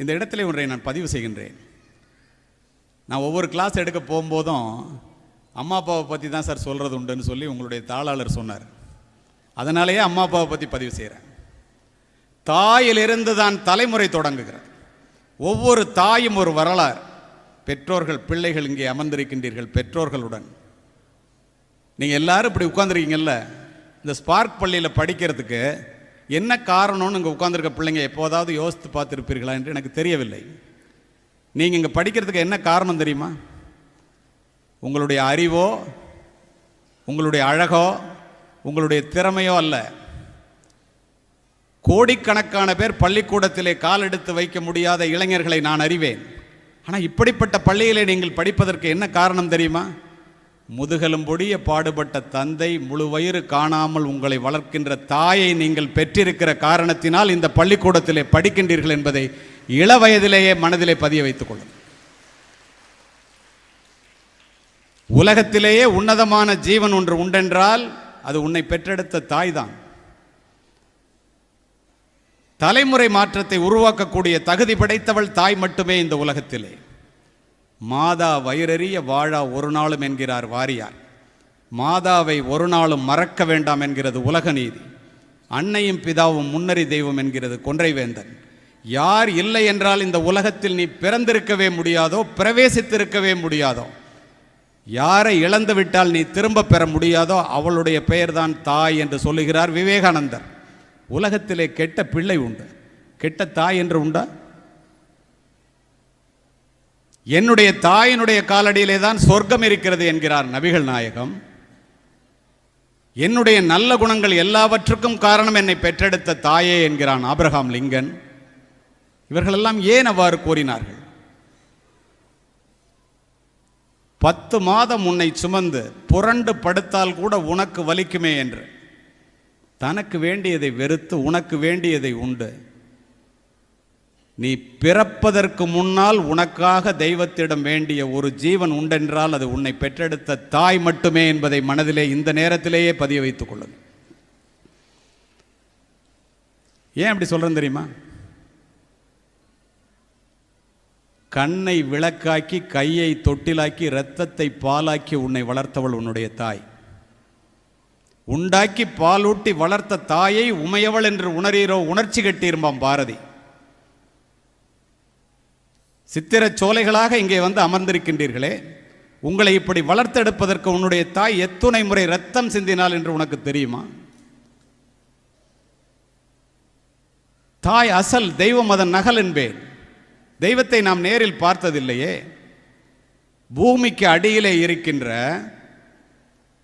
இந்த இடத்துல ஒன்றை நான் பதிவு செய்கின்றேன். நான் ஒவ்வொரு கிளாஸ் எடுக்க போகும்போதும் அம்மா அப்பாவை பற்றி தான் சார் சொல்கிறது உண்டுன்னு சொல்லி உங்களுடைய தாளாளர் சொன்னார். அதனாலேயே அம்மா அப்பாவை பற்றி பதிவு செய்கிறேன் தாயிலிருந்து தான் தலைமுறை தொடங்குகிறது. ஒவ்வொரு தாயும் ஒரு வரலாறு. பெற்றோர்கள் பிள்ளைகள் இங்கே அமர்ந்திருக்கின்றீர்கள் பெற்றோர்களுடன். நீங்கள் எல்லாரும் இப்படி உட்காந்துருக்கீங்கல்ல இந்த ஸ்பார்க் பள்ளியில் படிக்கிறதுக்கு என்ன காரணம்னு இங்கே உட்காந்துருக்க பிள்ளைங்க எப்போதாவது யோசித்து பார்த்துருப்பீர்களா என்று எனக்கு தெரியவில்லை. நீங்கள் இங்கே படிக்கிறதுக்கு என்ன காரணம் தெரியுமா? உங்களுடைய அறிவோ உங்களுடைய அழகோ உங்களுடைய திறமையோ அல்ல. கோடிக்கணக்கான பேர் பள்ளிக்கூடத்திலே கால் எடுத்து வைக்க முடியாத இளைஞர்களை நான் அறிவேன். ஆனால் இப்படிப்பட்ட பள்ளியிலே நீங்கள் படிப்பதற்கு என்ன காரணம் தெரியுமா? முதுகெலும்பொடிய பாடுபட்ட தந்தை முழு வயிறு காணாமல் உங்களை வளர்க்கின்ற தாயை நீங்கள் பெற்றிருக்கிற காரணத்தினால் இந்த பள்ளிக்கூடத்திலே படிக்கின்றீர்கள் என்பதை இள வயதிலேயே மனதிலே பதிய வைத்துக் கொள்ளும். உலகத்திலேயே உன்னதமான ஜீவன் ஒன்று உண்டென்றால் அது உன்னை பெற்றெடுத்த தாய்தான். தலைமுறை மாற்றத்தை உருவாக்கக்கூடிய தகுதி படைத்தவள் தாய் மட்டுமே இந்த உலகத்திலே. மாதா வயிறறிய வாழா ஒரு நாளும் என்கிறார் வாரியார். மாதாவை ஒரு நாளும் மறக்க வேண்டாம் என்கிறது உலக நீதி. அன்னையும் பிதாவும் முன்னறி தெய்வம் என்கிறது கொன்றைவேந்தன். யார் இல்லை என்றால் இந்த உலகத்தில் நீ பிறந்திருக்கவே முடியாதோ பிரவேசித்திருக்கவே முடியாதோ. யாரை இழந்து விட்டால் நீ திரும்ப பெற முடியாதோ அவளுடைய பெயர்தான் தாய் என்று சொல்லுகிறார் விவேகானந்தர். உலகத்திலே கெட்ட பிள்ளை உண்டு. கெட்ட தாய் என்று உண்டா? என்னுடைய தாயினுடைய காலடியிலே தான் சொர்க்கம் இருக்கிறது என்கிறார் நபிகள் நாயகம். என்னுடைய நல்ல குணங்கள் எல்லாவற்றுக்கும் காரணம் என்னை பெற்றெடுத்த தாயே என்கிறான் ஆபிரகாம் லிங்கன். இவர்களெல்லாம் ஏன் அவ்வாறு கூறினார்கள்? பத்து மாதம் உன்னை சுமந்து புரண்டு படுத்தால் கூட உனக்கு வலிக்குமே என்று. தனக்கு வேண்டியதை வெறுத்து உனக்கு வேண்டியதை உண்டு. நீ பிறப்பதற்கு முன்னால் உனக்காக தெய்வத்திடம் வேண்டிய ஒரு ஜீவன் உண்டென்றால் அது உன்னை பெற்றெடுத்த தாய் மட்டுமே என்பதை மனதிலே இந்த நேரத்திலேயே பதிய வைத்துக் கொள்ளுங்கள். ஏன் அப்படி சொல்கிறேன் தெரியுமா? கண்ணை விளக்காக்கி கையை தொட்டிலாக்கி இரத்தத்தை பாலாக்கி உன்னை வளர்த்தவள் உன்னுடைய தாய். உண்டாக்கி பாலூட்டி வளர்த்த தாயை உமையவள் என்று உணரீரோ உணர்ச்சி கட்டியிருப்பான் பாரதி. சித்திரச் சோலைகளாக இங்கே வந்து அமர்ந்திருக்கின்றீர்களே உங்களை இப்படி வளர்த்தெடுப்பதற்கு உன்னுடைய தாய் எத்துணை முறை ரத்தம் சிந்தினாள் என்று உனக்கு தெரியுமா? தாய் அசல் தெய்வம் அதன் நகல் என்பேன். தெய்வத்தை நாம் நேரில் பார்த்ததில்லையே. பூமிக்கு அடியிலே இருக்கின்ற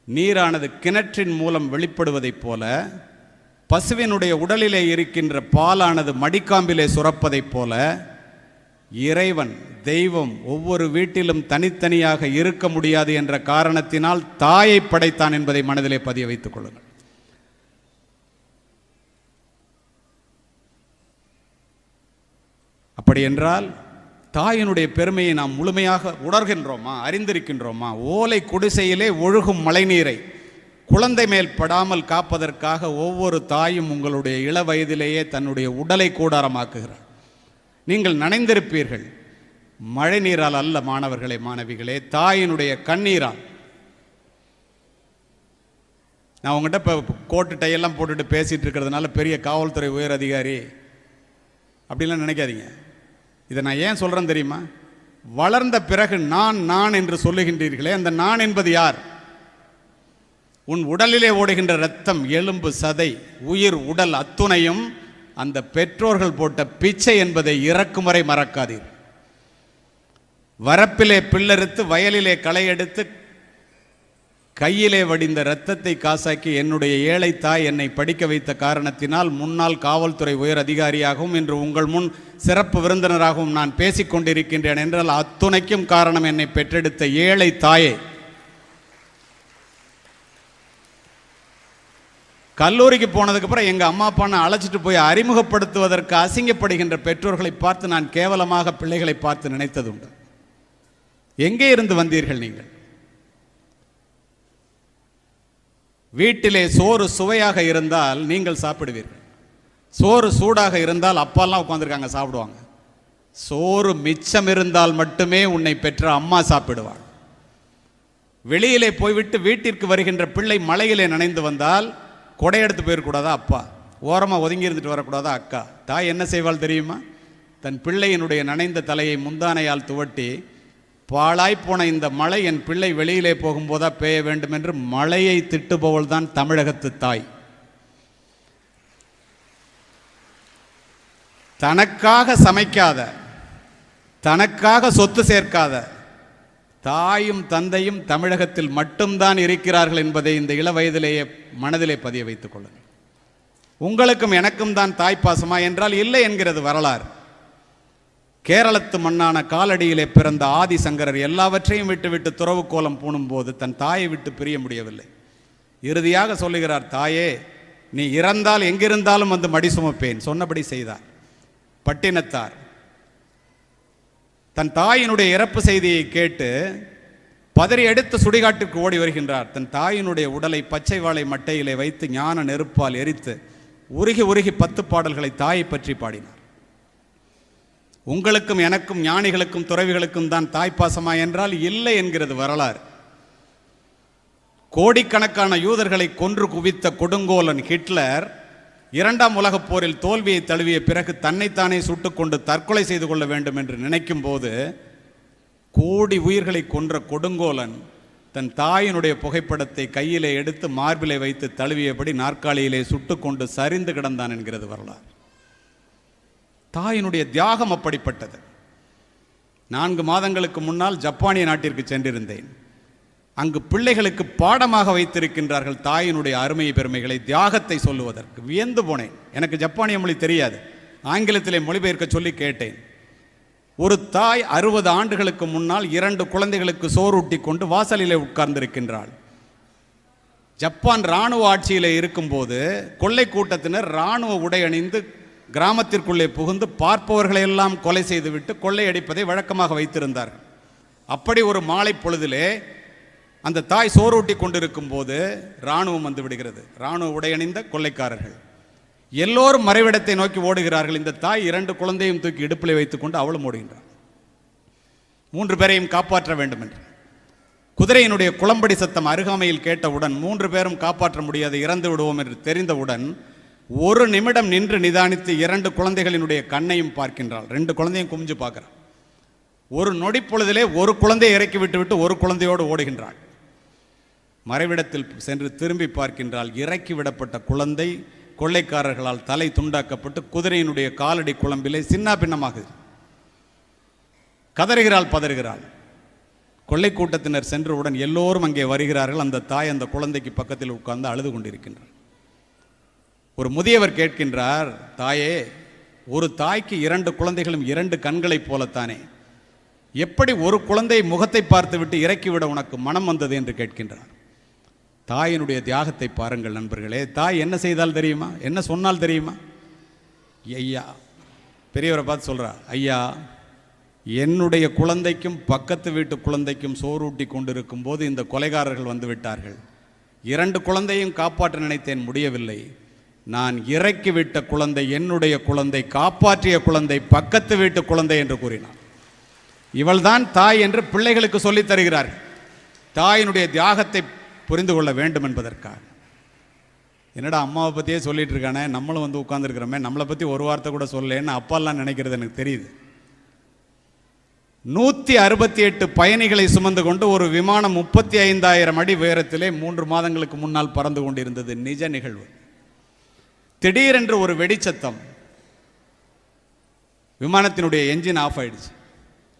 நீரானது கிணற்றின் மூலம் வெளிப்படுவதைப் போல பசுவினுடைய உடலிலே இருக்கின்ற பாலானது மடிக்காம்பிலே சுரப்பதைப் போல இறைவன் தெய்வம் ஒவ்வொரு வீட்டிலும் தனித்தனியாக இருக்க முடியாது என்ற காரணத்தினால் தாயை படைத்தான் என்பதை மனதிலே பதிய வைத்துக் கொள்ளுங்கள். அப்படி என்றால் தாயினுடைய பெருமையை நாம் முழுமையாக உணர்கின்றோமா அறிந்திருக்கின்றோமா? ஓலை குடிசையிலே ஒழுகும் மழைநீரை குழந்தை மேல் படாமல் காப்பதற்காக ஒவ்வொரு தாயும் உங்களுடைய இள வயதிலேயே தன்னுடைய உடலை கூடாரமாக்குகிறார் நீங்கள் நனைந்திருப்பீர்கள். மழை நீரால் அல்ல மாணவர்களே மாணவிகளே தாயினுடைய கண்ணீரால். நான் உங்கள்கிட்ட இப்போ கோட்டு டையெல்லாம் போட்டுட்டு பேசிட்டு இருக்கிறதுனால பெரிய காவல்துறை உயர் அதிகாரி அப்படிலாம் நினைக்காதீங்க. இதை நான் ஏன் சொல்கிறேன் தெரியுமா? வளர்ந்த பிறகு நான் நான் என்று சொல்லுகின்றீர்களே அந்த நான் என்பது யார்? உன் உடலிலே ஓடுகின்ற ரத்தம் எலும்பு சதை உயிர் உடல் அத்துணையும் அந்த பெற்றோர்கள் போட்ட பிச்சை என்பதை இறக்கும் வரை மறக்காதீர். வரப்பிலே பில்லறுத்து வயலிலே களை எடுத்து கையிலே வடிந்த இரத்தத்தை காசாக்கி என்னுடைய ஏழை தாய் என்னை படிக்க வைத்த காரணத்தினால் முன்னாள் காவல்துறை உயர் அதிகாரியாகவும் இன்று உங்கள் முன் சிறப்பு விருந்தினராகவும் நான் பேசிக் கொண்டிருக்கின்றேன் என்றால் அத்துணைக்கும் காரணம் என்னை பெற்றெடுத்த ஏழை தாயே. கல்லூரிக்கு போனதுக்கப்புறம் எங்கள் அம்மா அப்பானை அழைச்சிட்டு போய் அறிமுகப்படுத்துவதற்கு அசிங்கப்படுகின்ற பெற்றோர்களை பார்த்து நான் கேவலமாக பிள்ளைகளை பார்த்து நினைத்தது உண்டு. எங்கே இருந்து வந்தீர்கள் நீங்கள்? வீட்டிலே சோறு சுவையாக இருந்தால் நீங்கள் சாப்பிடுவீர்கள். சோறு சூடாக இருந்தால் அப்பாலாம் உட்காந்துருக்காங்க சாப்பிடுவாங்க. சோறு மிச்சம் இருந்தால் மட்டுமே உன்னை பெற்ற அம்மா சாப்பிடுவாள். வெளியிலே போய்விட்டு வீட்டிற்கு வருகின்ற பிள்ளை மலையிலே நனைந்து வந்தால் கொடை எடுத்து போயிடக்கூடாதா அப்பா? ஓரமாக ஒதுங்கி இருந்துட்டு வரக்கூடாதா அக்கா? தாய் என்ன செய்வாள் தெரியுமா? தன் பிள்ளையினுடைய நனைந்த தலையை முந்தானையால் துவட்டி பாழாய்ப்போன இந்த மழை என் பிள்ளை வெளியிலே போகும்போதா பெய்ய வேண்டும் என்று மழையை திட்டுபவள் தான் தமிழகத்து தாய். தனக்காக சமைக்காத தனக்காக சொத்து சேர்க்காத தாயும் தந்தையும் தமிழகத்தில் மட்டும்தான் இருக்கிறார்கள் என்பதை இந்த இள வயதிலேயே மனதிலே பதிய வைத்துக் கொள்ளுங்கள். உங்களுக்கும் எனக்கும் தான் தாய்ப்பாசமா என்றால் இல்லை என்கிறது வரலாறு. கேரளத்து மண்ணான காலடியிலே பிறந்த ஆதிசங்கரர் எல்லாவற்றையும் விட்டுவிட்டு துறவு கோலம் பூணும்போது தன் தாயை விட்டு பிரிய முடியவில்லை. இறுதியாக சொல்லுகிறார் தாயே நீ இறந்தால் எங்கிருந்தாலும் வந்து மடி சுமப்பேன் சொன்னபடி செய்தார். பட்டினத்தார் தன் தாயினுடைய இறப்பு செய்தியை கேட்டு பதறி எடுத்து சுடுகாட்டிற்கு ஓடி வருகின்றார். தன் தாயினுடைய உடலை பச்சை வாழை மட்டையிலே வைத்து ஞான நெருப்பால் எரித்து உருகி உருகி பத்து பாடல்களை தாயை பற்றி பாடினார். உங்களுக்கும் எனக்கும் ஞானிகளுக்கும் துறவிகளுக்கும் தான் தாய்ப்பாசமா என்றால் இல்லை என்கிறது வரலாறு. கோடிக்கணக்கான யூதர்களை கொன்று குவித்த கொடுங்கோலன் ஹிட்லர் இரண்டாம் உலகப் போரில் தோல்வியை தழுவிய பிறகு தன்னைத்தானே சுட்டுக்கொண்டு தற்கொலை செய்து கொள்ள வேண்டும் என்று நினைக்கும் போது கோடி உயிர்களை கொன்ற கொடுங்கோலன் தன் தாயினுடைய புகைப்படத்தை கையிலே எடுத்து மார்பிலை வைத்து தழுவியபடி நாற்காலியிலே சுட்டுக்கொண்டு சரிந்து கிடந்தான் என்கிறது வரலாறு. தாயினுடைய தியாகம் அப்படிப்பட்டது. நான்கு மாதங்களுக்கு முன்னால் ஜப்பானிய நாட்டிற்கு சென்றிருந்தேன். அங்கு பிள்ளைகளுக்கு பாடமாக வைத்திருக்கின்றார்கள் தாயினுடைய அருமை பெருமைகளை தியாகத்தை சொல்லுவதற்கு. வியந்து போனேன். எனக்கு ஜப்பானிய மொழி தெரியாது. ஆங்கிலத்திலே மொழிபெயர்க்க சொல்லி கேட்டேன். ஒரு தாய் அறுபது ஆண்டுகளுக்கு முன்னால் இரண்டு குழந்தைகளுக்கு சோறூட்டி கொண்டு வாசலிலே உட்கார்ந்திருக்கின்றாள். ஜப்பான் இராணுவ ஆட்சியில் இருக்கும்போது கொள்ளை கூட்டத்தினர் இராணுவ உடை அணிந்து கிராமத்திற்குள்ளே புகுந்து பார்ப்பவர்களையெல்லாம் கொலை செய்துவிட்டு கொள்ளையடிப்பதை வழக்கமாக வைத்திருந்தார்கள். அப்படி ஒரு மாலை பொழுதிலே அந்த தாய் சோறூட்டி கொண்டிருக்கும் போது இராணுவம் வந்து விடுகிறது. இராணுவ உடையணிந்த கொள்ளைக்காரர்கள். எல்லோரும் மறைவிடத்தை நோக்கி ஓடுகிறார்கள். இந்த தாய் இரண்டு குழந்தையும் தூக்கி இடுப்பில் வைத்துக்கொண்டு அவளும் ஓடுகின்றார் மூன்று பேரையும் காப்பாற்ற வேண்டும் என்று குதிரையினுடைய குளம்படி சத்தம் அருகாமையில் கேட்டவுடன் மூன்று பேரும் காப்பாற்ற முடியாது இறந்து விடுவோம் என்று தெரிந்தவுடன் ஒரு நிமிடம் நின்று நிதானித்து இரண்டு குழந்தைகளினுடைய கண்ணையும் பார்க்கின்றாள். ரெண்டு குழந்தையும் குமிஞ்சு பார்க்கிறாள். ஒரு நொடி பொழுதிலே ஒரு குழந்தையை இறக்கி விட்டுவிட்டு ஒரு குழந்தையோடு ஓடுகின்றாள். மறைவிடத்தில் சென்று திரும்பி பார்க்கின்றால் இறக்கி விடப்பட்ட குழந்தை கொள்ளைக்காரர்களால் தலை துண்டாக்கப்பட்டு குதிரையினுடைய காலடி குழம்பிலே சின்ன பின்னமாகுது. கதறுகிறாள் பதறுகிறாள். கொள்ளை கூட்டத்தினர் சென்றவுடன் எல்லோரும் அங்கே வருகிறார்கள். அந்த தாய் அந்த குழந்தைக்கு பக்கத்தில் உட்கார்ந்து அழுது கொண்டிருக்கின்றார் ஒரு முதியவர் கேட்கின்றார் தாயே ஒரு தாய்க்கு இரண்டு குழந்தைகளும் இரண்டு கண்களைப் போலத்தானே. எப்படி ஒரு குழந்தை முகத்தை பார்த்துவிட்டு இறக்கிவிட உனக்கு மனம் வந்தது? என்று கேட்கின்றார். தாயினுடைய தியாகத்தை பாருங்கள் நண்பர்களே. தாய் என்ன செய்தால் தெரியுமா? என்ன சொன்னால் தெரியுமா? ஐயா பெரியவரை பார்த்து சொல்கிறா ஐயா என்னுடைய குழந்தைக்கும் பக்கத்து வீட்டு குழந்தைக்கும் சோறூட்டி கொண்டிருக்கும் போது இந்த கொலைகாரர்கள் வந்து விட்டார்கள். இரண்டு குழந்தையும் காப்பாற்ற நினைத்தேன் முடியவில்லை. நான் இறக்கிவிட்ட குழந்தை என்னுடைய குழந்தை காப்பாற்றிய குழந்தை பக்கத்து வீட்டு குழந்தை என்று கூறினார் இவள்தான் தாய் என்று பிள்ளைகளுக்கு சொல்லித் தருகிறார்கள். தாயினுடைய தியாகத்தை புரிந்து கொள்ள வேண்டும் என்பதற்காக. என்னடா அம்மாவை பற்றியே சொல்லிட்டு இருக்கானே? நம்மளும் வந்து உட்காந்துருக்கிறோமே நம்மளை பற்றி ஒரு வார்த்தை கூட சொல்லலைன்னு அப்பாலாம் நினைக்கிறது எனக்கு தெரியுது. நூற்றி அறுபத்தி எட்டு பயணிகளை சுமந்து கொண்டு ஒரு விமானம் முப்பத்தி ஐந்தாயிரம் அடி உயரத்திலே மூன்று மாதங்களுக்கு முன்னால் பறந்து கொண்டிருந்தது. நிஜ நிகழ்வு. திடீரென்று ஒரு வெடிச்சத்தம். விமானத்தினுடைய என்ஜின் ஆஃப் ஆயிடுச்சு.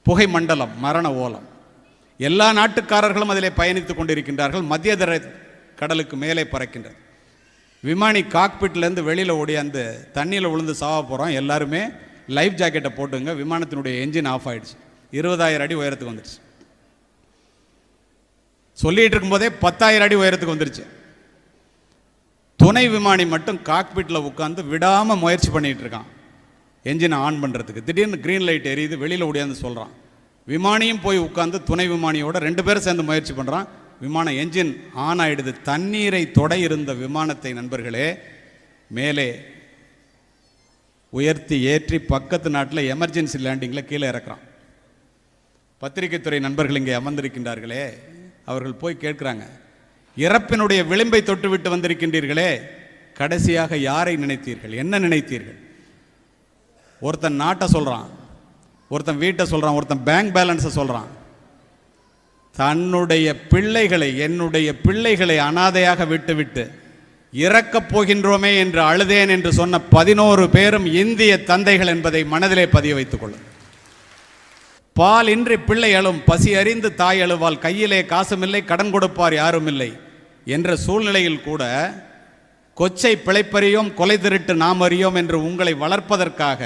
புகை மண்டலம் மரண ஓலம். எல்லா நாட்டுக்காரர்களும் அதிலே பயணித்துக் கொண்டிருக்கின்றார்கள். மத்திய தர கடலுக்கு மேலே பறக்கின்றது. விமானி காக்பிட்லேருந்து வெளியில் ஓடியாந்து தண்ணியில் விழுந்து சாவ போகிறோம் எல்லாருமே லைஃப் ஜாக்கெட்டை போட்டுங்க. விமானத்தினுடைய என்ஜின் ஆஃப் ஆயிடுச்சு. இருபதாயிரம் அடி உயரத்துக்கு வந்துடுச்சு சொல்லிகிட்டு இருக்கும்போதே பத்தாயிரம் அடி உயரத்துக்கு வந்துருச்சு. துணை விமானி மட்டும் காக்பிட்டில் உட்காந்து விடாமல் முயற்சி பண்ணிகிட்டு இருக்கான். என்ஜினை ஆன் பண்ணுறதுக்கு திடீர்னு க்ரீன் லைட் எரியுது. வெளியில் ஓடியாந்து சொல்கிறான் விமானியும் போய் உட்காந்து துணை விமானியோட ரெண்டு பேரும் சேர்ந்து முயற்சி பண்ணுறான் விமானம் என்ஜின் ஆன் ஆயிடுது. தண்ணீரை தொட இருந்த விமானத்தை நண்பர்களே மேலே உயர்த்தி ஏற்றி பக்கத்து நாட்டில் எமர்ஜென்சி லேண்டிங்கில் கீழே இறக்குறான். பத்திரிகைத்துறை நண்பர்கள் இங்கே அமர்ந்திருக்கின்றார்களே அவர்கள் போய் கேட்குறாங்க இறப்பினுடைய விளிம்பை தொட்டுவிட்டு வந்திருக்கின்றீர்களே கடைசியாக யாரை நினைத்தீர்கள்? என்ன நினைத்தீர்கள்? ஒருத்தன் நாட்டை சொல்கிறான் ஒருத்தன் வீட்டை சொல்கிறான் ஒருத்தன் பேங்க் பேலன்ஸை சொல்கிறான் தன்னுடைய பிள்ளைகளை என்னுடைய பிள்ளைகளை அனாதையாக விட்டுவிட்டு இறக்கப் போகின்றோமே என்று அழுதேன் என்று சொன்ன பதினோரு பேரும் இந்திய தந்தைகள் என்பதை மனதிலே பதிய வைத்துக் கொள்ளும். பால் இன்றி பிள்ளை அழும் பசி அறிந்து தாய் அழுவால் கையிலே காசுமில்லை கடன் கொடுப்பார் யாரும் இல்லை என்ற சூழ்நிலையில் கூட கொச்சை பிழைப்பறியோம் கொலை திருட்டு நாம் அறியோம் என்று உங்களை வளர்ப்பதற்காக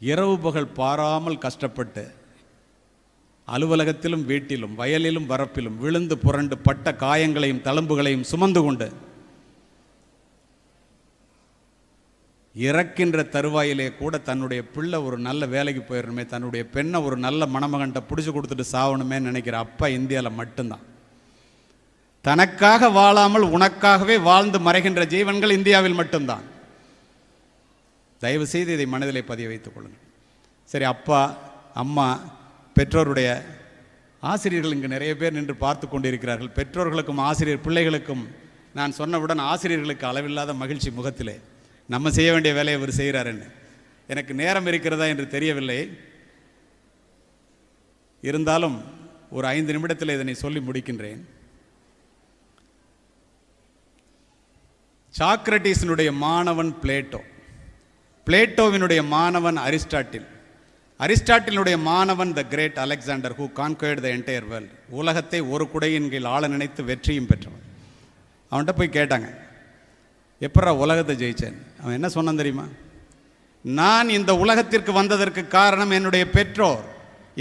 இரவு பகல் பாராமல் கஷ்டப்பட்டு அலுவலகத்திலும் வீட்டிலும் வயலிலும் வரப்பிலும் விழுந்து புரண்டு பட்ட காயங்களையும் தழும்புகளையும் சுமந்து கொண்டு இறக்கின்ற தருவாயிலே கூட தன்னுடைய பிள்ளை ஒரு நல்ல வேலைக்கு போயிடணுமே தன்னுடைய பெண்ணை ஒரு நல்ல மணமகன்ட்ட பிடிச்சி கொடுத்துட்டு சாகணுமே நினைக்கிற அப்பா இந்தியாவில் மட்டும்தான். தனக்காக வாழாமல் உனக்காகவே வாழ்ந்து மறைகின்ற ஜீவன்கள் இந்தியாவில் மட்டும்தான். தயவுசெய்து இதை மனதிலே பதிய வைத்துக் கொள்ளுங்கள். சரி அப்பா அம்மா பெற்றோருடைய ஆசிரியர்கள் இங்கு நிறைய பேர் நின்று பார்த்து கொண்டிருக்கிறார்கள். பெற்றோர்களுக்கும் ஆசிரியர் பிள்ளைகளுக்கும் நான் சொன்னவுடன் ஆசிரியர்களுக்கு அளவில்லாத மகிழ்ச்சி முகத்திலே நம்ம செய்ய வேண்டிய வேலையை அவர் செய்கிறாருன்னு எனக்கு நேரம் இருக்கிறதா என்று தெரியவில்லை. இருந்தாலும் ஒரு ஐந்து நிமிடத்தில் இதனை சொல்லி முடிக்கின்றேன். சாக்ரட்டிஸினுடைய மாணவன் பிளேட்டோ. பிளேட்டோவினுடைய மாணவன் அரிஸ்டாட்டில். அரிஸ்டாட்டிலுடைய மாணவன் the great Alexander who conquered the entire world உலகத்தை ஒரு குடையின் கீழ் ஆள நினைத்து வெற்றியும் பெற்றவன். அவன்கிட்ட போய் கேட்டாங்க எப்படா உலகத்தை ஜெயிச்சேன்? அவன் என்ன சொன்னான் தெரியுமா? நான் இந்த உலகத்திற்கு வந்ததற்கு காரணம் என்னுடைய பெற்றோர்.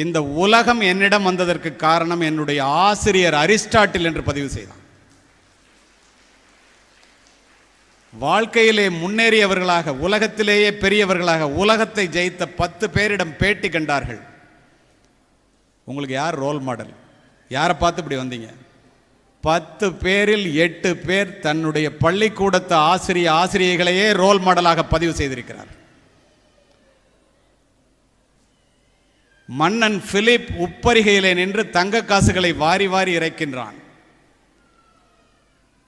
இந்த உலகம் என்னிடம் வந்ததற்கு காரணம் என்னுடைய ஆசிரியர் அரிஸ்டாட்டில் என்று பதிவு செய்தான். வாழ்க்கையிலே முன்னேறியவர்களாக உலகத்திலேயே பெரியவர்களாக உலகத்தை ஜெயித்த பத்து பேரிடம் பேட்டி கண்டார்கள். உங்களுக்கு யார் ரோல் மாடல் யாரை பார்த்து இப்படி வந்தீங்க? பத்து பேரில் எட்டு பேர் தன்னுடைய பள்ளிக்கூடத்து ஆசிரிய ஆசிரியர்களையே ரோல் மாடலாக பதிவு செய்திருக்கிறார். மன்னன் பிலிப் உப்பரிகையிலே நின்று தங்க காசுகளை வாரி வாரி இறைக்கின்றான்.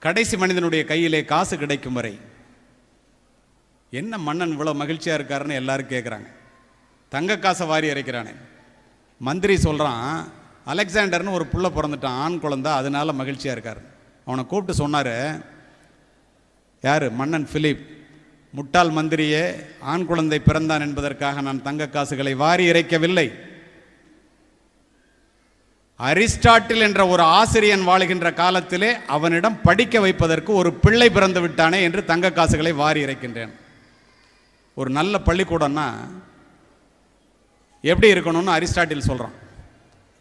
கடைசி மனிதனுடைய கையிலே காசு கிடைக்கும் வரை என்ன மன்னன் இவ்வளோ மகிழ்ச்சியாக இருக்காருன்னு எல்லாரும் கேட்குறாங்க தங்க காசை வாரி இறைக்கிறானே மந்திரி சொல்கிறான் அலெக்சாண்டர்னு ஒரு புள்ள பிறந்துட்டான் ஆண் குழந்தை அதனால மகிழ்ச்சியாக இருக்கார். அவனை கூப்பிட்டு சொன்னார் யார்? மன்னன் ஃபிலிப் முட்டாள் மந்திரியே ஆண் குழந்தை பிறந்தான் என்பதற்காக நான் தங்க காசுகளை வாரி இறைக்கவில்லை. அரிஸ்டாட்டில் என்ற ஒரு ஆசிரியன் வாழுகின்ற காலத்திலே அவனிடம் படிக்க வைப்பதற்கு ஒரு பிள்ளை பிறந்து விட்டானே என்று தங்க காசுகளை வாரி இறைக்கின்றேன். ஒரு நல்ல பள்ளிக்கூடம்னா எப்படி இருக்கணும்னு அரிஸ்டாட்டில் சொல்கிறான்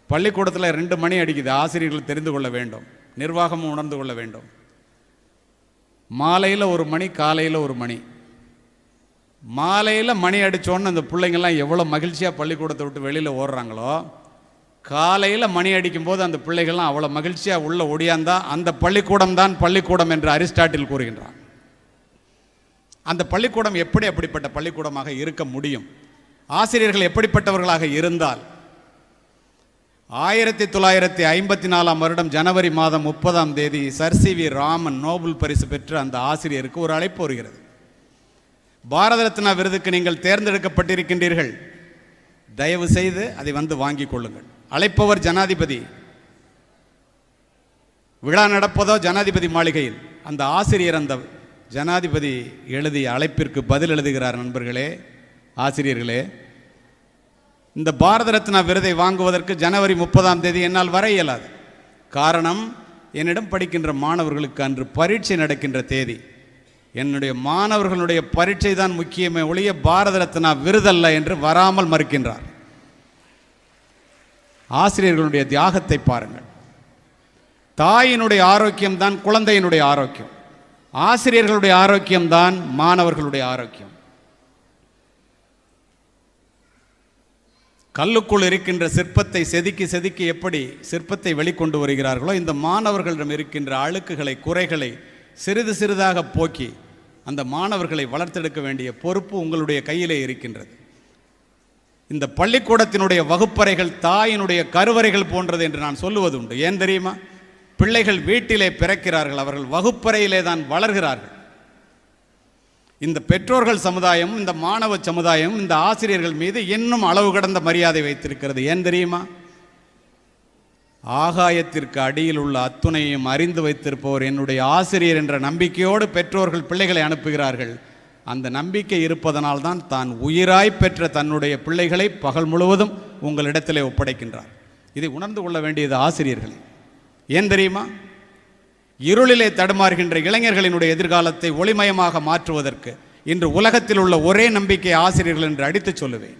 பள்ளிக்கூடத்தில் ரெண்டு மணி அடிக்குது ஆசிரியர்கள் தெரிந்து கொள்ள வேண்டும் நிர்வாகமும் உணர்ந்து கொள்ள வேண்டும். மாலையில் ஒரு மணி காலையில் ஒரு மணி. மாலையில் மணி அடித்தோன்னு அந்த பிள்ளைங்கள்லாம் எவ்வளோ மகிழ்ச்சியாக பள்ளிக்கூடத்தை விட்டு வெளியில் ஓடுறாங்களோ காலையில் மணி அடிக்கும்போது அந்த பிள்ளைகள்லாம் அவ்வளோ மகிழ்ச்சியாக உள்ள ஒடியாந்தா அந்த பள்ளிக்கூடம் தான் பள்ளிக்கூடம் என்று அரிஸ்டாட்டில் கூறுகின்றான். அந்த பள்ளிக்கூடம் எப்படி அப்படிப்பட்ட பள்ளிக்கூடமாக இருக்க முடியும்? ஆசிரியர்கள் எப்படிப்பட்டவர்களாக இருந்தால்? ஆயிரத்தி தொள்ளாயிரத்தி ஐம்பத்தி நாலாம் வருடம் ஜனவரி மாதம் முப்பதாம் தேதி sir C V Raman Nobel பரிசு பெற்ற அந்த ஆசிரியருக்கு ஒரு அழைப்பு வருகிறது. பாரத ரத்னா விருதுக்கு நீங்கள் தேர்ந்தெடுக்கப்பட்டிருக்கின்றீர்கள். தயவு செய்து அதை வந்து வாங்கிக் கொள்ளுங்கள். அழைப்பவர் ஜனாதிபதி. விழா நடப்பதோ ஜனாதிபதி மாளிகையில். அந்த ஆசிரியர் அந்த ஜனாதிபதி எழுதிய அழைப்பிற்கு பதில் எழுதுகிறார் நண்பர்களே ஆசிரியர்களே. இந்த பாரத ரத்னா விருதை வாங்குவதற்கு ஜனவரி முப்பதாம் தேதி என்னால் வர இயலாது. காரணம் என்னிடம் படிக்கின்ற மாணவர்களுக்கு அன்று பரீட்சை நடக்கின்ற தேதி. என்னுடைய மாணவர்களுடைய பரீட்சை தான் முக்கியமே ஒழிய பாரத ரத்னா விருதல்ல என்று வராமல் மறுக்கின்றார். ஆசிரியர்களுடைய தியாகத்தை பாருங்கள். தாயினுடைய ஆரோக்கியம் தான் குழந்தையினுடைய ஆரோக்கியம். ஆசிரியர்களுடைய ஆரோக்கியம் தான் மாணவர்களுடைய ஆரோக்கியம். கல்லுக்குள் இருக்கின்ற சிற்பத்தை செதுக்கி செதுக்கி எப்படி சிற்பத்தை வெளிக்கொண்டு வருகிறார்களோ இந்த மாணவர்களிடம் இருக்கின்ற அழுக்குகளை குறைகளை சிறிது சிறிதாக போக்கி அந்த மாணவர்களை வளர்த்தெடுக்க வேண்டிய பொறுப்பு உங்களுடைய கையிலே இருக்கின்றது. இந்த பள்ளிக்கூடத்தினுடைய வகுப்பறைகள் தாயினுடைய கருவறைகள் போன்றது என்று நான் சொல்லுவது உண்டு ஏன் தெரியுமா? பிள்ளைகள் வீட்டிலே பிறக்கிறார்கள் அவர்கள் வகுப்பறையிலே தான் வளர்கிறார்கள். இந்த பெற்றோர்கள் சமுதாயம் இந்த மாணவ சமுதாயம் இந்த ஆசிரியர்கள் மீது இன்னும் அளவு கடந்த மரியாதை வைத்திருக்கிறது. ஏன் தெரியுமா? ஆகாயத்திற்கு அடியில் உள்ள அத்துணையும் அறிந்து வைத்திருப்பவர் என்னுடைய ஆசிரியர் என்ற நம்பிக்கையோடு பெற்றோர்கள் பிள்ளைகளை அனுப்புகிறார்கள். அந்த நம்பிக்கை இருப்பதனால்தான் தான் தான் உயிராய் பெற்ற தன்னுடைய பிள்ளைகளை பகல் முழுவதும் உங்களிடத்திலே ஒப்படைக்கின்றார். இதை உணர்ந்து கொள்ள வேண்டியது ஆசிரியர்களே. ஏன் தெரியுமா? இருளிலே தடுமாறுகின்ற இளைஞர்களினுடைய எதிர்காலத்தை ஒளிமயமாக மாற்றுவதற்கு இன்று உலகத்தில் உள்ள ஒரே நம்பிக்கை ஆசிரியர்கள் என்று அடித்துச் சொல்லுவேன்.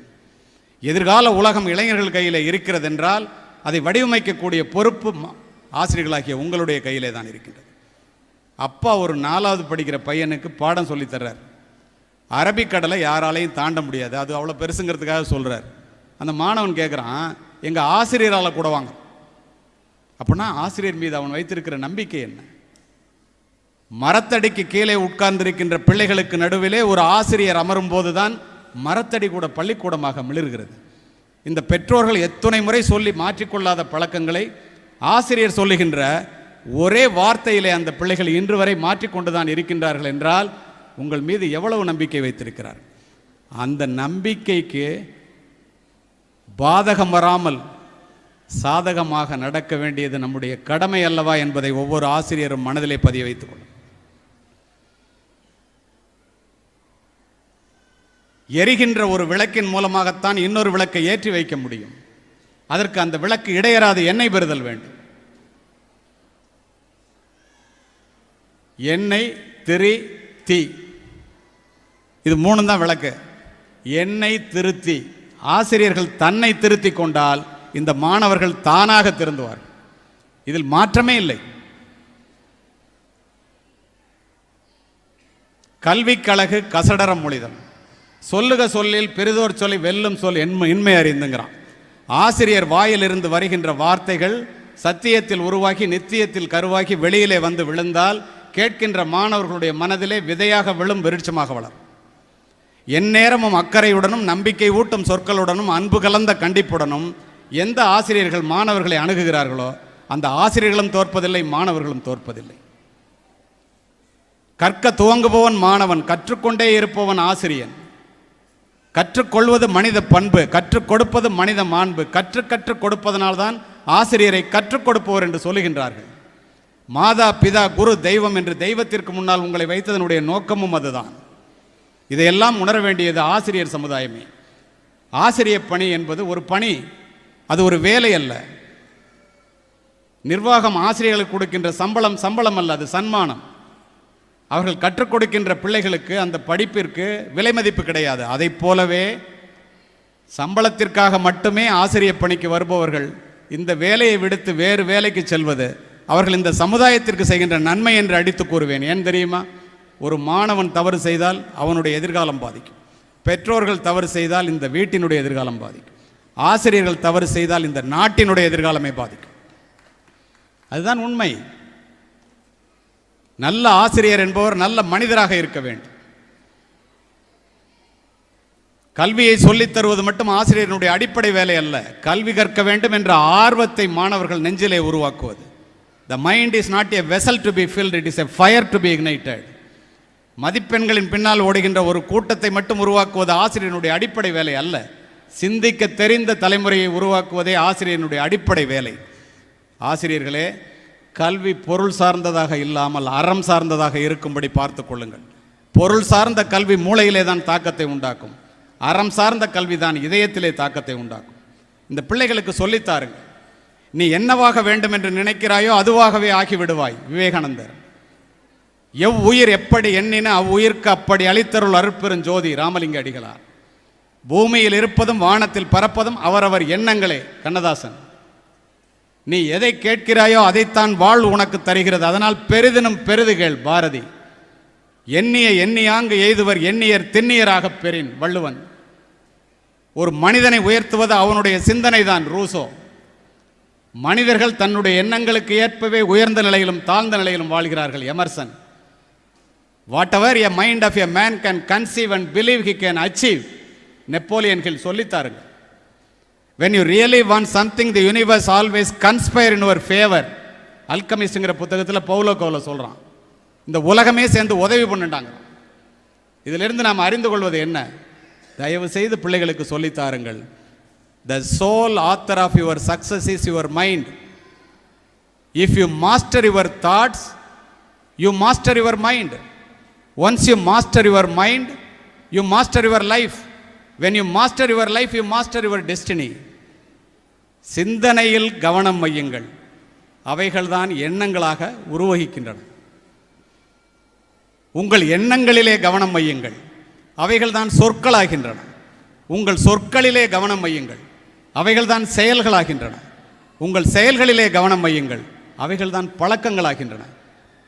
எதிர்கால உலகம் இளைஞர்கள் கையில் இருக்கிறது என்றால் அதை வடிவமைக்கக்கூடிய பொறுப்பு ஆசிரியர்களாகிய உங்களுடைய கையிலே தான் இருக்கின்றது. அப்பா ஒரு நாலாவது படிக்கிற பையனுக்கு பாடம் சொல்லித் தர்றார். அரபிக்கடலை யாராலையும் தாண்ட முடியாது. அது அவ்வளோ பெருசுங்கிறதுக்காக சொல்கிறார் அந்த மாணவன் கேட்குறான் எங்கள் ஆசிரியரால் கூட வாங்க. அப்படின்னா ஆசிரியர் மீது அவன் வைத்திருக்கிற நம்பிக்கை என்ன? மரத்தடிக்கு கீழே உட்கார்ந்திருக்கின்ற பிள்ளைகளுக்கு நடுவிலே ஒரு ஆசிரியர் அமரும் போதுதான் மரத்தடி கூட பள்ளிக்கூடமாக மிளிர்கிறது. இந்த பெற்றோர்கள் எத்தனை முறை சொல்லி மாற்றிக்கொள்ளாத பழக்கங்களை ஆசிரியர் சொல்லுகின்ற ஒரே வார்த்தையிலே அந்த பிள்ளைகள் இன்று வரை மாற்றிக்கொண்டு தான் இருக்கின்றார்கள் என்றால் உங்கள் மீது எவ்வளவு நம்பிக்கை வைத்திருக்கிறார்? அந்த நம்பிக்கைக்கு பாதகம் வராமல் சாதகமாக நடக்க வேண்டியது நம்முடைய கடமை அல்லவா என்பதை ஒவ்வொரு ஆசிரியரும் மனதிலே பதிய வைத்துக் எரிகின்ற ஒரு விளக்கின் மூலமாகத்தான் இன்னொரு விளக்கை ஏற்றி வைக்க முடியும். அதற்கு அந்த விளக்கு இடையராது எண்ணெய் பெறுதல் வேண்டும். எண்ணெய் திரி தீ. இது மூணு தான் விளக்கு. எண்ணெய் திருத்தி ஆசிரியர்கள் தன்னை திருத்தி கொண்டால் இந்த மாணவர்கள் தானாக திருந்துவார் இதில் மாற்றமே இல்லை. கல்விக்கழகு கசடர மொழிதல் சொல்லுக சொல்லில் பெரிதோர் சொல்லி வெல்லும் சொல் என்மை இன்மை அறிந்துங்கிறான். ஆசிரியர் வாயிலிருந்து வருகின்ற வார்த்தைகள் சத்தியத்தில் உருவாகி நித்தியத்தில் கருவாகி வெளியிலே வந்து விழுந்தால் கேட்கின்ற மாணவர்களுடைய மனதிலே விதையாக விழும் விருட்சமாக வளரும். எந்நேரமும் அக்கறையுடனும் நம்பிக்கை ஊட்டும் சொற்களுடனும் அன்பு கலந்த கண்டிப்புடனும் எந்த ஆசிரியர்கள் மாணவர்களை அணுகுகிறார்களோ அந்த ஆசிரியர்களும் தோற்பதில்லை மாணவர்களும் தோற்பதில்லை. கற்க துவங்குபவன் மாணவன் கற்றுக்கொண்டே இருப்பவன் ஆசிரியன். கற்றுக்கொள்வது மனித பண்பு கற்றுக் கொடுப்பது மனித மாண்பு. கற்று கற்றுக் கொடுப்பதனால்தான் ஆசிரியரை கற்றுக் கொடுப்பவர் என்று சொல்லுகின்றார்கள். மாதா பிதா குரு தெய்வம் என்று தெய்வத்திற்கு முன்னால் உங்களை வைத்ததனுடைய நோக்கமும் அதுதான். இதையெல்லாம் உணர வேண்டியது ஆசிரியர் சமுதாயமே. ஆசிரியர் பணி என்பது ஒரு பணி அது ஒரு வேலை அல்ல. நிர்வாகம் ஆசிரியர்களுக்கு கொடுக்கின்ற சம்பளம் சம்பளம் அல்ல அது சன்மானம். அவர்கள் கற்றுக் கொடுக்கின்ற பிள்ளைகளுக்கு அந்த படிப்பிற்கு விலை மதிப்பு கிடையாது. அதைப் போலவே சம்பளத்திற்காக மட்டுமே ஆசிரியர் பணிக்கு வருபவர்கள் இந்த வேலையை விடுத்து வேறு வேலைக்கு செல்வது அவர்கள் இந்த சமுதாயத்திற்கு செய்கின்ற நன்மை என்று அடித்து கூறுவேன். ஏன் தெரியுமா? ஒரு மாணவன் தவறு செய்தால் அவனுடைய எதிர்காலம் பாதிக்கும். பெற்றோர்கள் தவறு செய்தால் இந்த வீட்டினுடைய எதிர்காலம் பாதிக்கும். ஆசிரியர்கள் தவறு செய்தால் இந்த நாட்டினுடைய எதிர்காலமே பாதிக்கும். அதுதான் உண்மை. நல்ல ஆசிரியர் என்பவர் நல்ல மனிதராக இருக்க வேண்டும். கல்வியை சொல்லித் தருவது மட்டும் ஆசிரியரினுடைய அடிப்படை வேலை அல்ல. கல்வி கற்க வேண்டும் என்ற ஆர்வத்தை மாணவர்கள் நெஞ்சிலே உருவாக்குவது. The mind is not a vessel to be filled it is a fire to be ignited மதிப்பெண்களின் பின்னால் ஓடுகின்ற ஒரு கூட்டத்தை மட்டும் உருவாக்குவது ஆசிரியனுடைய அடிப்படை வேலை அல்ல. சிந்திக்க தெரிந்த தலைமுறையை உருவாக்குவதே ஆசிரியனுடைய அடிப்படை வேலை. ஆசிரியர்களே கல்வி பொருள் சார்ந்ததாக இல்லாமல் அறம் சார்ந்ததாக இருக்கும்படி பார்த்து கொள்ளுங்கள். பொருள் சார்ந்த கல்வி மூளையிலே தான் தாக்கத்தை உண்டாக்கும். அறம் சார்ந்த கல்வி தான் இதயத்திலே தாக்கத்தை உண்டாக்கும். இந்த பிள்ளைகளுக்கு சொல்லித்தாருங்க நீ என்னவாக வேண்டும் என்று நினைக்கிறாயோ அதுவாகவே ஆகிவிடுவாய் விவேகானந்தர். எவ் உயிர் எப்படி எண்ணின அவ்வுயிர்க்கு அப்படி அளித்தருள் அருட்பெரும் ஜோதி ராமலிங்க அடிகளார். பூமியில் இருப்பதும் வானத்தில் பறப்பதும் அவரவர் எண்ணங்களே கண்ணதாசன். நீ எதை கேட்கிறாயோ அதைத்தான் வாழ் உனக்கு தருகிறது. அதனால் பெரிதினும் பெரிதுகள் பாரதி. எண்ணிய எண்ணியாங்கு எய்துவர் எண்ணியர் திண்ணியராக பெறின் வள்ளுவன். ஒரு மனிதனை உயர்த்துவது அவனுடைய சிந்தனை தான் ரூசோ. மனிதர்கள் தன்னுடைய எண்ணங்களுக்கு ஏற்பவே உயர்ந்த நிலையிலும் தாழ்ந்த நிலையிலும் வாழ்கிறார்கள் Emerson. Whatever a mind of a man can conceive and believe he can achieve Napoleon Hill சொல்லித்தாருங்க when you really want something the universe always conspire in your favour அல்கமிஸ்ட்டுங்கிற புத்தகத்தில் பவுலோ கோல சொல்கிறான் இந்த உலகமே சேர்ந்து உதவி பண்ணுட்டாங்க இதிலிருந்து நாம் அறிந்து கொள்வது என்ன? தயவு செய்து பிள்ளைகளுக்கு சொல்லித் தாருங்கள். The sole author of your success is your mind if you master your thoughts you master your mind once you master your mind you master your life when you master your life you master your destiny சிந்தனையில் கவனம் மையுங்கள் அவைகள்தான் எண்ணங்களாக உருவகிக்கின்றன. உங்கள் எண்ணங்களிலே கவனம் மையுங்கள் அவைகள்தான் சொற்களாகின்றன. உங்கள் சொற்களிலே கவனம் மையுங்கள் அவைகள்தான் செயல்களாகின்றன. உங்கள் செயல்களிலே கவனம் மையுங்கள் அவைகள்தான் பழக்கங்களாகின்றன.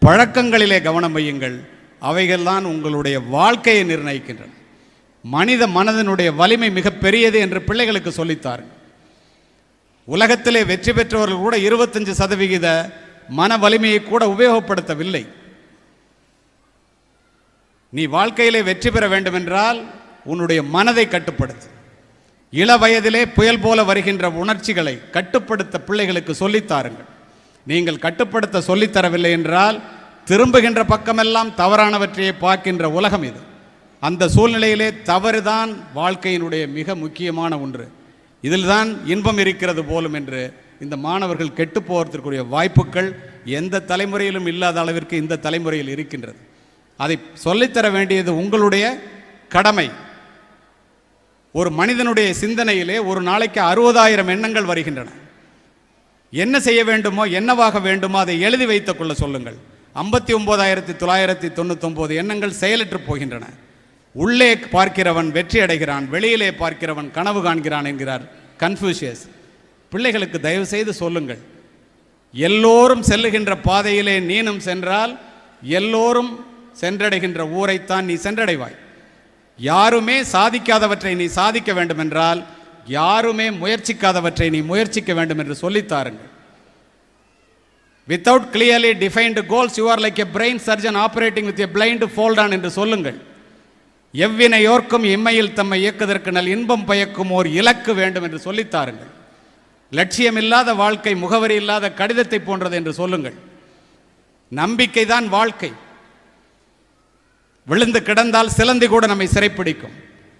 பழக்கங்களிலே கவனம் மையுங்கள் அவைகள்தான் உங்களுடைய வாழ்க்கையை நிர்ணயிக்கின்றன. மனித மனதினுடைய வலிமை மிக பெரியது என்று பிள்ளைகளுக்கு சொல்லித்தார்கள். உலகத்திலே வெற்றி பெற்றவர்கள் கூட இருபத்தஞ்சு சதவிகித மன வலிமையை கூட உபயோகப்படுத்தவில்லை. நீ வாழ்க்கையிலே வெற்றி பெற வேண்டுமென்றால் உன்னுடைய மனதை கட்டுப்படுத்து. இள வயதிலே புயல் போல வருகின்ற உணர்ச்சிகளை கட்டுப்படுத்த பிள்ளைகளுக்கு சொல்லித்தாருங்கள் நீங்கள் கட்டுப்படுத்த சொல்லித்தரவில்லை என்றால் திரும்புகின்ற பக்கமெல்லாம் தவறானவற்றையே பார்க்கின்ற உலகம் இது. அந்த சூழ்நிலையிலே தவறுதான் வாழ்க்கையினுடைய மிக முக்கியமான ஒன்று. இதில் தான் இன்பம் இருக்கிறது போலும் என்று இந்த மாணவர்கள் கெட்டு போவதற்குரிய வாய்ப்புகள் எந்த தலைமுறையிலும் இல்லாத அளவிற்கு இந்த தலைமுறையில் இருக்கின்றது. அதை சொல்லித்தர வேண்டியது உங்களுடைய கடமை. ஒரு மனிதனுடைய சிந்தனையிலே ஒரு நாளைக்கு அறுபதாயிரம் எண்ணங்கள் வருகின்றன. என்ன செய்ய வேண்டுமோ என்னவாக வேண்டுமோ அதை எழுதி வைத்துக் கொள்ள சொல்லுங்கள். ஐம்பத்தி ஒன்பதாயிரத்தி தொள்ளாயிரத்தி தொண்ணூத்தொன்பது எண்ணங்கள் செயலற்று போகின்றன. உள்ளே பார்க்கிறவன் வெற்றி அடைகிறான் வெளியிலே பார்க்கிறவன் கனவு காண்கிறான் என்கிறார் கன்ஃபியூஷியஸ் பிள்ளைகளுக்கு தயவு செய்து சொல்லுங்கள். எல்லோரும் செல்லுகின்ற பாதையிலே நீனும் சென்றால் எல்லோரும் சென்றடைகின்ற ஊரைத்தான் நீ சென்றடைவாய். யாருமே சாதிக்காதவற்றை நீ சாதிக்க வேண்டுமென்றால் யாருமே முயற்சிக்காதவற்றை நீ முயற்சிக்க வேண்டும் என்று சொல்லித்தாருங்கள் without clearly defined goals you are like a brain surgeon operating with a blind fold on என்று சொல்லுங்கள். எவ்வினையோர்க்கும் இம்மையில் தம்மை இயக்குதற்கு நல் இன்பம் பயக்கும் ஓர் இலக்கு வேண்டும் என்று சொல்லித்தாருங்கள். லட்சியமில்லாத வாழ்க்கை முகவரி இல்லாத கடிதத்தை போன்றது என்று சொல்லுங்கள். நம்பிக்கை தான் வாழ்க்கை. விழுந்து கிடந்தால் சிலந்தி கூட நம்மை சிறைப்பிடிக்கும்.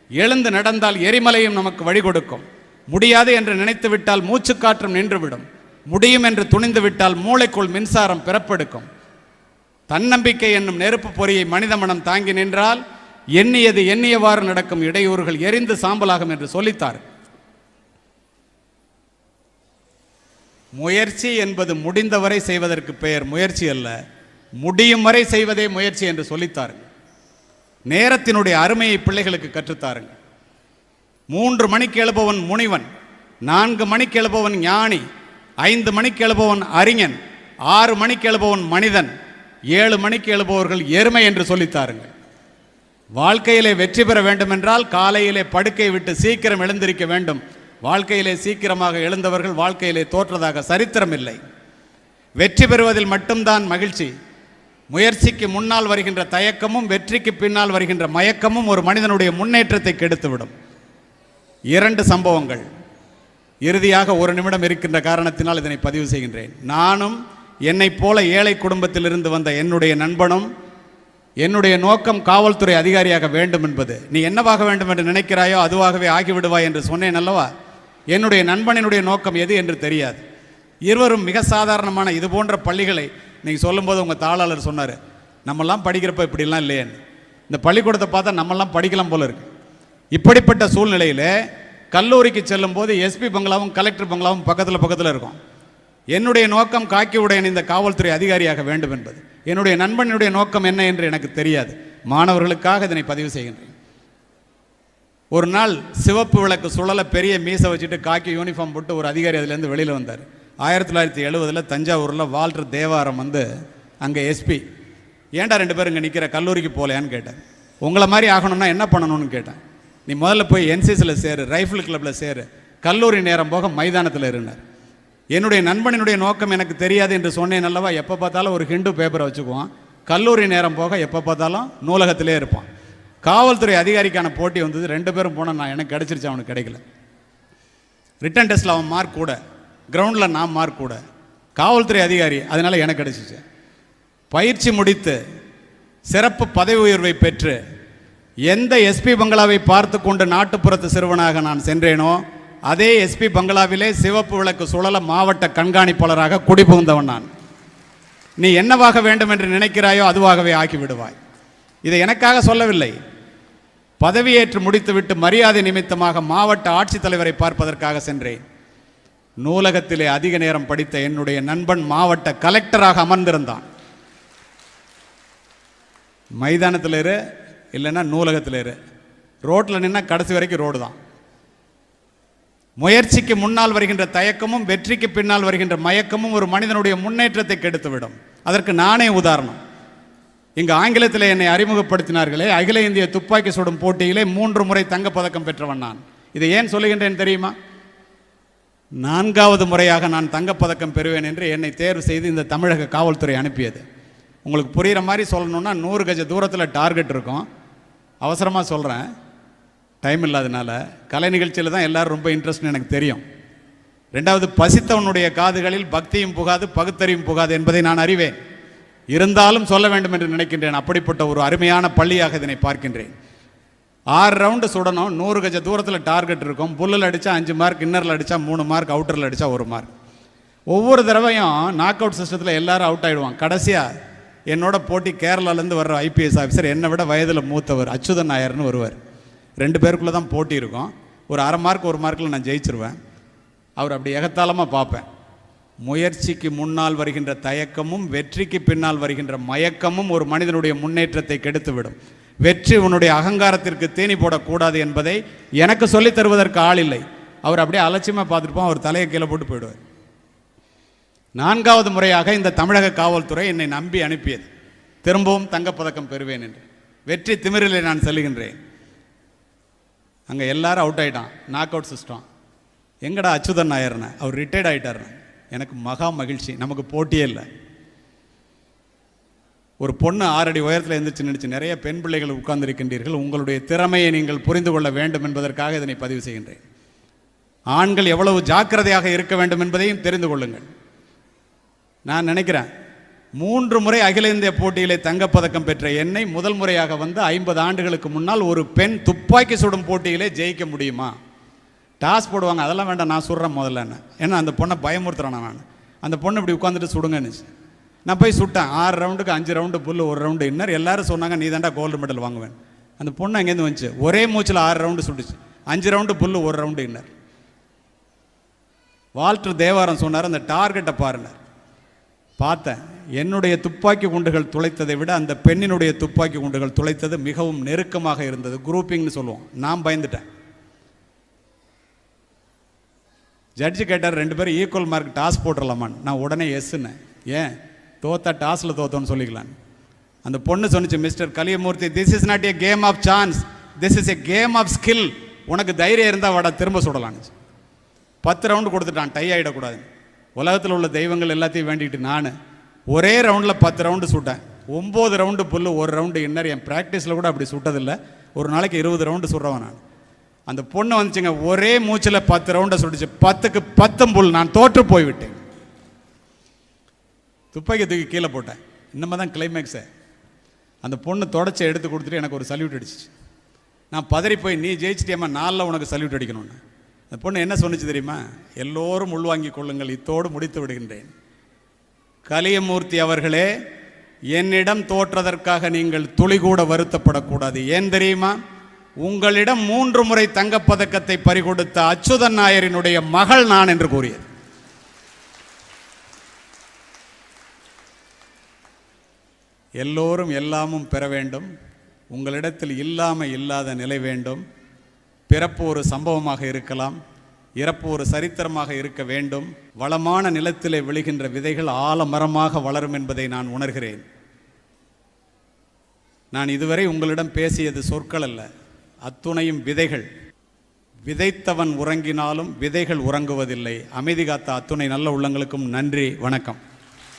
எழுந்து நடந்தால் எரிமலையும் நமக்கு வழி கொடுக்கும். முடியாது என்று நினைத்து விட்டால் மூச்சுக்காற்றும் நின்றுவிடும். முடியும் என்று துணிந்து விட்டால் மூளைக்குள் மின்சாரம் பிறப்பெடுக்கும். தன்னம்பிக்கை என்னும் நெருப்பு பொறியை மனித மனம் தாங்கி நின்றால் எண்ணியது எண்ணியவாறு நடக்கும் இடையூறுகள் எரிந்து சாம்பலாகும் என்று சொல்லித்தார். முயற்சி என்பது முடிந்தவரை செய்வதற்கு பெயர் முயற்சி அல்ல முடியும் வரை செய்வதே முயற்சி என்று சொல்லித்தாருங்க நேரத்தினுடைய அருமையை பிள்ளைகளுக்கு கற்றுத்தாருங்க. மூன்று மணிக்கு எழுபவன் முனிவன் நான்கு மணிக்கு எழுபவன் ஞானி ஐந்து மணிக்கு எழுபவன் அறிஞன் ஆறு மணிக்கு எழுபவன் மனிதன் ஏழு மணிக்கு எழுபவர்கள் எருமை என்று சொல்லித்தாருங்க. வாழ்க்கையிலே வெற்றி பெற வேண்டுமென்றால் காலையிலே படுக்கை விட்டு சீக்கிரம் எழுந்திருக்க வேண்டும். வாழ்க்கையிலே சீக்கிரமாக எழுந்தவர்கள் வாழ்க்கையிலே தோற்றதாக சரித்திரம் இல்லை. வெற்றி பெறுவதில் மட்டும்தான் மகிழ்ச்சி. முயற்சிக்கு முன்னால் வருகின்ற தயக்கமும் வெற்றிக்கு பின்னால் வருகின்ற மயக்கமும் ஒரு மனிதனுடைய முன்னேற்றத்தை கெடுத்துவிடும். இரண்டு சம்பவங்கள். இறுதியாக ஒரு நிமிடம் இருக்கின்ற காரணத்தினால் இதனை பதிவு செய்கின்றேன். நானும் என்னைப் போல ஏழை குடும்பத்திலிருந்து வந்த என்னுடைய நண்பனும் என்னுடைய நோக்கம் காவல்துறை அதிகாரியாக வேண்டும் என்பது. நீ என்னவாக வேண்டும் என்று நினைக்கிறாயோ அதுவாகவே ஆகிவிடுவாய் என்று சொன்னேன் அல்லவா? என்னுடைய நண்பனினுடைய நோக்கம் எது என்று தெரியாது. இருவரும் மிக சாதாரணமான இது போன்ற பள்ளிகளை நீங்கள் சொல்லும்போது உங்கள் தாளாளர் சொன்னார். நம்மெல்லாம் படிக்கிறப்ப இப்படிலாம் இல்லையேன்னு. இந்த பள்ளிக்கூடத்தை பார்த்தா நம்மெல்லாம் படிக்கலாம் போல இருக்கு. இப்படிப்பட்ட சூழ்நிலையில் கல்லூரிக்கு செல்லும்போது எஸ்பி பங்களாவும் கலெக்டர் பங்களாவும் பக்கத்தில் பக்கத்தில் இருக்கும். என்னுடைய நோக்கம் காக்கி உடையன் இந்த காவல்துறை அதிகாரியாக வேண்டும் என்பது. என்னுடைய நண்பனுடைய நோக்கம் என்ன என்று எனக்கு தெரியாது. மாணவர்களுக்காக இதனை பதிவு செய்கின்றேன். ஒரு நாள் சிவப்பு விளக்கு சுழல பெரிய மீசை வச்சுட்டு காக்கி யூனிஃபார்ம் போட்டு ஒரு அதிகாரி அதுலேருந்து வெளியில் வந்தார். ஆயிரத்தி தொள்ளாயிரத்தி எழுபதில் தஞ்சாவூரில் வால்டர் தேவாரம் வந்து அங்கே எஸ்பி ஏன்டா ரெண்டு பேரும் இங்கே நிற்கிற கல்லூரிக்கு போகலையான்னு கேட்டேன். உங்களை மாதிரி ஆகணும்னா என்ன பண்ணணும்னு கேட்டேன். நீ முதல்ல போய் என்சிசியில் சேரு ரைஃபிள் கிளப்பில் சேரு. கல்லூரி நேரம் போக மைதானத்தில் இருந்தார் என்னுடைய நண்பனினுடைய நோக்கம் எனக்கு தெரியாது என்று சொன்னேன் அல்லவா? எப்போ பார்த்தாலும் ஒரு ஹிண்டு பேப்பரை வச்சுக்குவான். கல்லூரி நேரம் போக எப்போ பார்த்தாலும் நூலகத்திலே இருப்பான். காவல்துறை அதிகாரிக்கான போட்டி வந்தது. ரெண்டு பேரும் போனால் நான் எனக்கு கிடச்சிருச்சு அவனுக்கு கிடைக்கல. ரிட்டன் டெஸ்ட்டில் அவன் மார்க் கூட. கிரவுண்டில் நான் மார்க் கூட. காவல்துறை அதிகாரி அதனால் எனக்கு கிடச்சிச்சு. பயிற்சி முடித்து சிறப்பு பதவி உயர்வை பெற்று எந்த எஸ்பி பங்களாவை பார்த்து கொண்டு நாட்டுப்புறத்து சிறுவனாக நான் சென்றேனோ அதே எஸ்பி பங்களாவிலே சிவப்பு விளக்கு சுழல மாவட்ட கண்காணிப்பாளராக குடிபுகுந்தவன் நான். நீ என்னவாக வேண்டும் என்று நினைக்கிறாயோ அதுவாகவே ஆக்கிவிடுவாய். இதை எனக்காக சொல்லவில்லை. பதவியேற்று முடித்துவிட்டு மரியாதை நிமித்தமாக மாவட்ட ஆட்சித்தலைவரை பார்ப்பதற்காக சென்றேன். நூலகத்திலே அதிக நேரம் படித்த என்னுடைய நண்பன் மாவட்ட கலெக்டராக அமர்ந்திருந்தான். மைதானத்தில் இரு இல்லைன்னா நூலகத்தில் இரு. ரோட்டில் நின்னா கடைசி வரைக்கும் ரோடு தான். முயற்சிக்கு முன்னால் வருகின்ற தயக்கமும் வெற்றிக்கு பின்னால் வருகின்ற மயக்கமும் ஒரு மனிதனுடைய முன்னேற்றத்தை கெடுத்துவிடும். அதற்கு நானே உதாரணம். இங்கு ஆங்கிலத்தில் என்னை அறிமுகப்படுத்தினார்களே அகில இந்திய துப்பாக்கி சுடும் போட்டியிலே மூன்று முறை தங்கப்பதக்கம் பெற்றவன் நான். இதை ஏன் சொல்லுகின்றேன் தெரியுமா? நான்காவது முறையாக நான் தங்கப்பதக்கம் பெறுவேன் என்று என்னை தேர்வு செய்து இந்த தமிழக காவல்துறை அனுப்பியது. உங்களுக்கு புரிகிற மாதிரி சொல்லணுன்னா நூறு கஜ தூரத்தில் டார்கெட் இருக்கும். அவசரமாக சொல்கிறேன் டைம் இல்லாதனால கலை நிகழ்ச்சியில் தான் எல்லாரும் ரொம்ப இன்ட்ரெஸ்ட்னு எனக்கு தெரியும். ரெண்டாவது பசித்தவனுடைய காதுகளில் பக்தியும் புகாது பகுத்தறியும் புகாது என்பதை நான் அறிவேன். இருந்தாலும் சொல்ல வேண்டும் என்று நினைக்கின்றேன். அப்படிப்பட்ட ஒரு அருமையான பள்ளியாக இதனை பார்க்கின்றேன். ஆறு ரவுண்டு சுடணும். நூறு கஜ தூரத்தில் டார்கெட் இருக்கும். புல்லில் அடித்தா அஞ்சு மார்க் இன்னரில் அடித்தா மூணு மார்க் அவுட்டரில் அடித்தா ஒரு மார்க் ஒவ்வொரு தடவையும் நாக் அவுட் சிஸ்டத்தில் எல்லாரும் அவுட் ஆகிடுவான் கடைசியாக என்னோட போட்டி கேரளாலேருந்து வர்ற ஐபிஎஸ் ஆஃபீஸர் என்னை விட வயதில் மூத்தவர் அச்சுதன் நாயர்னு வருவார். ரெண்டு பேருக்குள்ளே தான் போட்டி இருக்கும். ஒரு அரை மார்க் ஒரு மார்க்கில் நான் ஜெயிச்சிருவேன். அவர் அப்படி எகத்தாளமாக பார்ப்பேன். முயற்சிக்கு முன்னால் வருகின்ற தயக்கமும் வெற்றிக்கு பின்னால் வருகின்ற மயக்கமும் ஒரு மனிதனுடைய முன்னேற்றத்தை கெடுத்துவிடும். வெற்றி உன்னுடைய அகங்காரத்திற்கு தேனி போடக்கூடாது என்பதை எனக்கு சொல்லித் தருவதற்கு ஆள் இல்லை. அவர் அப்படியே அலட்சியமாக பார்த்துருப்போம் அவர் தலையை கீழே போட்டு போயிடுவார். நான்காவது முறையாக இந்த தமிழக காவல்துறை என்னை நம்பி அனுப்பியது. திரும்பவும் தங்கப்பதக்கம் பெறுவேன் என்று. வெற்றி திமிரிலே நான் செல்கின்றேன் அங்கே எல்லாரும் அவுட் ஆகிட்டான் நாக் அவுட் சிஸ்டம் எங்கடா அச்சுதன் நாயர்னே? அவர் ரிட்டையர்ட் ஆயிட்டாருன்னு. எனக்கு மகா மகிழ்ச்சி. நமக்கு போட்டியே இல்லை. ஒரு பொண்ணு ஆறடி உயரத்தில் எழுந்திரிச்சு நினைச்சு நிறைய பெண் பிள்ளைகள் உட்கார்ந்திருக்கின்றீர்கள். உங்களுடைய திறமையை நீங்கள் புரிந்து கொள்ள வேண்டும் என்பதற்காக இதனை பதிவு செய்கின்றேன். ஆண்கள் எவ்வளவு ஜாக்கிரதையாக இருக்க வேண்டும் என்பதையும் தெரிந்து கொள்ளுங்கள். நான் நினைக்கிறேன் மூன்று முறை அகில இந்திய போட்டியிலே தங்கப்பதக்கம் பெற்ற என்னை முதல் முறையாக வந்து ஐம்பது ஆண்டுகளுக்கு முன்னால் ஒரு பெண் துப்பாக்கி சுடும் போட்டியிலே ஜெயிக்க முடியுமா? டாஸ் போடுவாங்க. அதெல்லாம் வேண்டாம் நான் சுடுறேன் முதல்ல என்ன. ஏன்னா அந்த பொண்ணை பயமுறுத்துறேன் நான். அந்த பொண்ணு இப்படி உட்காந்துட்டு சுடுங்கன்னுச்சு நான் போய் சுட்டேன். ஆறு ரவுண்டுக்கு அஞ்சு ரவுண்டு புல்லு ஒரு ரவுண்டு இன்னர். எல்லாரும் சொன்னாங்க நீ தாண்டா கோல்டு மெடல் வாங்குவேன். அந்த பொண்ணு அங்கேருந்து வந்துச்சு. ஒரே மூச்சில் ஆறு ரவுண்டு சுட்டுச்சு. அஞ்சு ரவுண்டு புல்லு ஒரு ரவுண்டு இன்னர். வால்டர் தேவாரம் சொன்னார் அந்த டார்கெட்டை பாருங்க பார்த்தேன். என்னுடைய துப்பாக்கி குண்டுகள் துளைத்ததை விட அந்த பெண்ணினுடைய துப்பாக்கி குண்டுகள் துளைத்தது மிகவும் நெருக்கமாக இருந்தது. குரூப்பிங்னு சொல்லுவோம். நான் பயந்துட்டேன். ஜட்ஜு கேட்டார் ரெண்டு பேரும் ஈக்குவல் மார்க் டாஸ் போட்டுடலாமான் நான் உடனே எஸ்ன்னு ஏன்? தோத்தா டாஸில் தோத்தோன்னு சொல்லிக்கலாம் அந்த பொண்ணு சொன்னிச்சு mister Kaliyamoorthy this is not a game of chance this is a game of skill உனக்கு தைரியம் இருந்தால் வாடா திரும்ப சுடலான்னு. பத்து ரவுண்டு கொடுத்துட்டான். டை ஆகிடக்கூடாது உலகத்தில் உள்ள தெய்வங்கள் எல்லாத்தையும் வேண்டிக்கிட்டு நான் ஒரே ரவுண்டில் பத்து ரவுண்டு சுட்டேன். ஒம்பது ரவுண்டு புல்லு ஒரு ரவுண்டு இன்னர் என் ப்ராக்டிஸில் கூட அப்படி சுட்டதில்லை. ஒரு நாளைக்கு இருபது ரவுண்டு சுடுறவன் நான். அந்த பொண்ணு வந்துச்சுங்க ஒரே மூச்சில் பத்து ரவுண்டை சுட்டுச்சு. பத்துக்கு பத்தும் புல் நான் தோற்று போய்விட்டேன். துப்பாக்கி தூக்கி கீழே போட்டேன். இன்னமே தான் கிளைமேக்ஸு அந்த பொண்ணு தொடச்சி எடுத்து கொடுத்துட்டு எனக்கு ஒரு சல்யூட் அடிச்சிச்சு. நான் பதறி போய் நீ ஜெயிச்சிட்டியம்மா நாளில் உனக்கு சல்யூட் அடிக்கணும்னு. அந்த பொண்ணு என்ன சொன்னுச்சு தெரியுமா? எல்லோரும் உள்வாங்கிக் கொள்ளுங்கள் இத்தோடு முடித்து விடுகின்றேன். கலியமூர்த்தி அவர்களே என்னிடம் தோற்றதற்காக நீங்கள் துளி கூட வருத்தப்படக்கூடாது. ஏன் தெரியுமா? உங்களிடம் மூன்று முறை தங்கப்பதக்கத்தை பறிகொடுத்த அச்சுதன் நாயரினுடைய மகள் நான் என்று கூறியது. எல்லோரும் எல்லாமும் பெற வேண்டும். உங்களிடத்தில் இல்லாமல் இல்லாத நிலை வேண்டும். பிறப்பு ஒரு சம்பவமாக இருக்கலாம் இறப்பு ஒரு சரித்திரமாக இருக்க வேண்டும் வளமான நிலத்திலே விழுகின்ற விதைகள் ஆலமரமாக வளரும் என்பதை நான் உணர்கிறேன். நான் இதுவரை உங்களிடம் பேசியது சொற்கள் அல்ல அத்துணையும் விதைகள். விதைத்தவன் உறங்கினாலும் விதைகள் உறங்குவதில்லை. அமைதி காத்த அத்துணை நல்ல உள்ளங்களுக்கும் நன்றி வணக்கம்.